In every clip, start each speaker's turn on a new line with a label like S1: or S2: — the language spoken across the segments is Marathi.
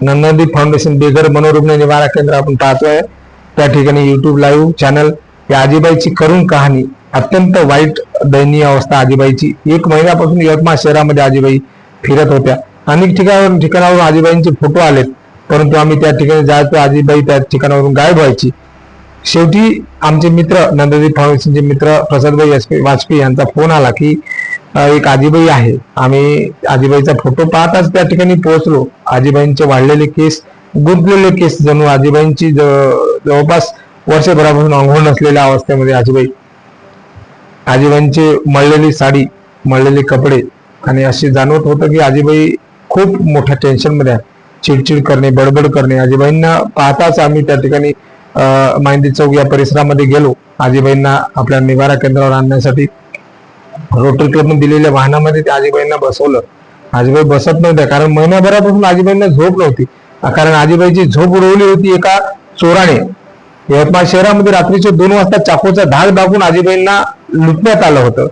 S1: नंदनदीप फाउंडेशन बेघर मनोरुग्ण निवारा केंद्र आपण पाहतोय. त्या ठिकाणी युट्यूब लाईव्ह चॅनल या आजीबाईची करून कहाणी अत्यंत वाईट दयनीय अवस्था आजीबाईची. एक महिन्यापासून यवतमाळ शहरामध्ये आजीबाई फिरत होत्या. अनेक ठिकाणावरून ठिकाणावरून आजीबाईंचे फोटो आलेत. परंतु आम्ही त्या ठिकाणी जायचो आजीबाई त्या ठिकाणावरून गायब व्हायची. शेवटी आमचे मित्र नंददीप फाउंडेशनचे मित्र प्रसादभाई वाजपेयी वाजपेयी यांचा फोन आला की एक आजीबाई आहे आम्ही आजीबाईचा फोटो पाहताच त्या ठिकाणी पोहोचलो. आजीबाईंचे वाढलेले केस गुंतलेले केस जणू आजीबाईंची ज- जवळपास वर्षभरापासून अंघोळ नसलेल्या अवस्थेमध्ये आजीबाई आजीबाईंची मळलेली साडी मळलेले कपडे आणि असे जाणवत होतं की आजीबाई खूप मोठ्या टेन्शनमध्ये आहे चिडचिड करणे बडबड करणे. आजीबाईंना पाहताच आम्ही त्या ठिकाणी अं, माहिती चौक या परिसरामध्ये गेलो. आजीबाईंना आपल्या निवारा केंद्रावर आणण्यासाठी रोटरी क्लबने दिलेल्या वाहनामध्ये ते आजीबाईंना बसवलं. आजीबाई बसत नव्हत्या कारण महिन्याभरापासून आजीबाईंना झोप नव्हती. कारण आजीबाईची झोप उडवली होती एका चोराने. यवतमाळ शहरामध्ये रात्रीचे दोन वाजता चाकूचा धाक दाखवून आजीबाईंना लुटण्यात आलं होतं.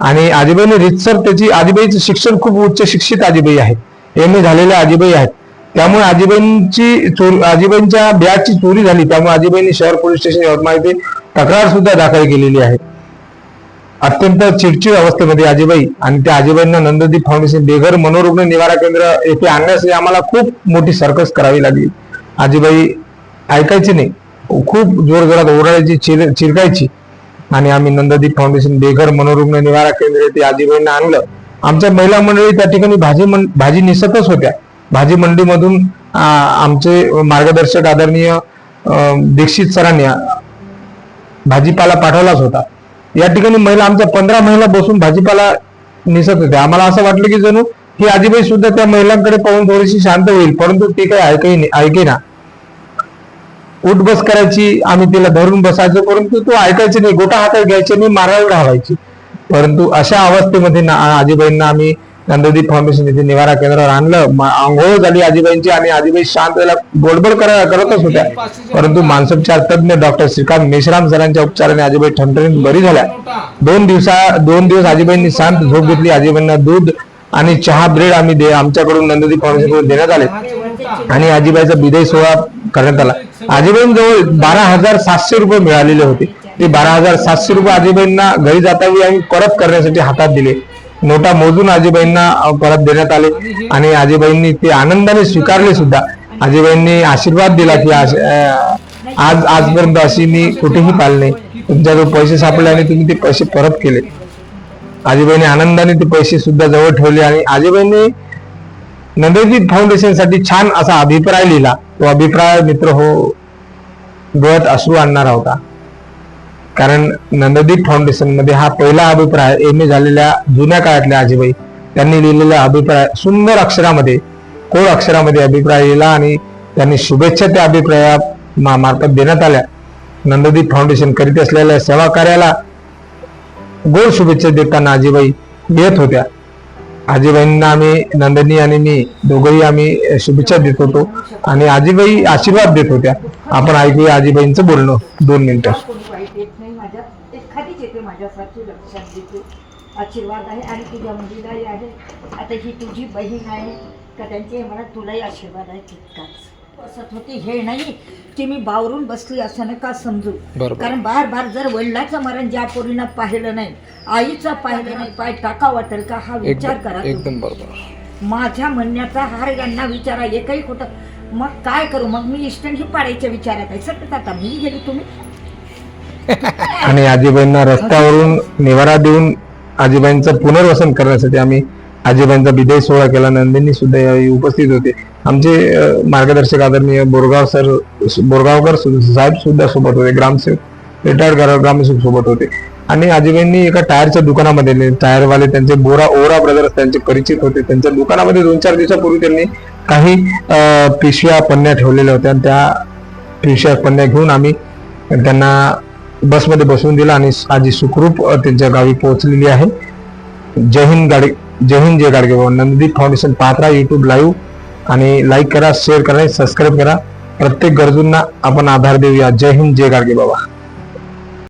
S1: आणि आजीबाईने रितसर त्याची आजीबाईचं शिक्षण खूप उच्च शिक्षित आजीबाई आहेत. एम ए झालेल्या आजीबाई आहेत. त्यामुळे आजीबाईंची चोरी आजीबाईंच्या बॅगची चोरी झाली. त्यामुळे आजीबाईंनी शहर पोलीस स्टेशन यवतमाळ येथे तक्रार सुद्धा दाखल केलेली आहे. अत्यंत चिडचिड अवस्थेमध्ये आजीबाई आणि त्या आजीबाईंना नंददीप फाउंडेशन बेघर मनोरुग्ण निवारा केंद्र येथे आणण्यासाठी आम्हाला खूप मोठी सर्कस करावी लागली. आजीबाई ऐकायची नाही. खूप जोरजोरात ओरडायची चिर चिरकायची. आणि आम्ही नंददीप फाउंडेशन बेघर मनोरुग्ण निवारा केंद्र येथे आजीबाईंना आणलं. आमच्या महिला मंडळी त्या ठिकाणी भाजी भाजी निसतच होत्या. भाजी मंडीमधून आमचे मार्गदर्शक आदरणीय दीक्षित सरांनी भाजीपाला पाठवलाच होता. या ठिकाणी महिला आमच्या पंधरा महिला बसून भाजीपाला निसत होत्या. आम्हाला असं वाटलं की जणू ही आजीबाई सुद्धा त्या महिलांकडे पाहून थोडीशी शांत होईल परंतु ती काही ऐकही नाही ऐके ना. उठ बस करायची आम्ही तिला धरून बसायचो परंतु तो ऐकायची नाही गोटा हातात घ्यायचे नाही मारायला घालायची परंतु अशा अवस्थेमध्ये ना आजीबाईंना आम्ही नंददीप फाउंडेशन येथे निवारा केंद्रावर आणलं. आंघोळ झाली आजीबाईंची आणि आजीबाई शांत त्याला गोडबड करतच होत्या. परंतु मानसोपचार तज्ञ डॉक्टर श्रीकांत मेश्राम सरांच्या उपचाराने आजीबाई ठणठणीत बरी झाल्या. दोन दिवसा दोन दिवस आजीबाईंनी शांत झोप घेतली. आजीबाईंना दूध आणि चहा ब्रेड आम्ही दे आमच्याकडून नंददीप फाउंडेशन देण्यात आले. आणि आजीबाईचा बिदाई सोहळा करण्यात आला. आजीबाईंजवळ बारा हजार सातशे रुपये मिळालेले होते. ते बारा हजार सातशे रुपये आजीबाईंना घरी जातावी आणि परत करण्यासाठी हातात दिले. नोटा मोजून आजीबाईंना परत देण्यात आले. आणि आजीबाईंनी ते आनंदाने स्वीकारले सुद्धा. आजीबाईंनी आशीर्वाद दिला की आज आजपर्यंत अशी मी कुठेही पाहिली नाही. तुमच्याजवळ पैसे सापडले आणि तुम्ही ते पैसे परत केले. आजीबाईंनी आनंदाने ते पैसे सुद्धा जवळ ठेवले आणि आजीबाईंनी नंदजीत फाउंडेशनसाठी छान असा अभिप्राय लिहिला. तो अभिप्राय मित्र हो डोळ्यात अश्रू आणणारा होता. कारण नंददीप फाउंडेशनमध्ये हा पहिला अभिप्राय एम ए झालेल्या जुन्या काळातल्या आजीबाई त्यांनी लिहिलेला अभिप्राय सुंदर अक्षरामध्ये कोड अक्षरामध्ये अभिप्राय लिहिला आणि त्यांनी शुभेच्छा त्या अभिप्राया मार्फत देण्यात आल्या. नंददीप फाउंडेशन करीत असलेल्या सेवा कार्याला गोड शुभेच्छा देताना आजीबाई येत होत्या. आजीबाईंना आम्ही नंदिनी आणि मी दोघंही आम्ही शुभेच्छा देत होतो आणि आजीबाई आशीर्वाद देत होत्या. आपण ऐकूया आजीबाईंचं बोलणं. दोन मिनिटं
S2: कोणी वाईट येत नाही माझ्या माझ्यासारखी लक्षात देते आशीर्वाद आहे आणि तुझ्या मुलीलाही आहे. आता ही तुझी बहीण आहे का त्यांचे मला तुलाही आशीर्वाद आहे तितकाच. बसत होती हे नाही की मी बावरून बसली असं नका समजू. कारण बार बार जर वडिलाचं मरण ज्या पोरीनं पाहिलं नाही आईचं पाहिलं नाही पाय टाका वाटेल का हा विचार करा.
S1: एकदम बरोबर.
S2: माझ्या म्हणण्याचा हार यांना विचारा एकही खोटं. मग काय करू? मग मी इष्टही पाडायच्या विचारात आहे. सतत आता मी गेली तुम्ही.
S1: आणि आजीबाईंना रस्त्यावरून निवारा देऊन आजीबाईंचं पुनर्वसन करण्यासाठी आम्ही आजीबाईंचा विदेश सोहळा केला. नंदिनी सुद्धा यावेळी उपस्थित होते. आमचे मार्गदर्शक आदरणीय बोरगाव सर बोरगावकर साहेब सुद्धा सोबत होते. ग्रामसेवक रिटायर्ड ग्रामसेवक सोबत होते. आणि आजीबाईंनी एका टायरच्या दुकानामध्ये टायरवाले त्यांचे बोरा ओरा ब्रदर्स त्यांचे परिचित होते. त्यांच्या दुकानामध्ये दोन चार दिवसापूर्वी त्यांनी काही पिशव्या पन्न्या ठेवलेल्या होत्या. आणि त्या पिशव्या पन्न्या घेऊन आम्ही त्यांना बसमध्ये बसवून दिला आणि आजी सुखरूप त्यांच्या गावी पोहोचलेली आहे. जय हिंद गाडी जय हिंद जय गाडगे बाबा. नंददीप फाउंडेशन पाहत राहा युट्यूब लाईव्ह आणि लाईक करा शेअर करा सबस्क्राईब करा. प्रत्येक गरजूंना आपण आधार देऊया. जय हिंद जय गाडगे बाबा.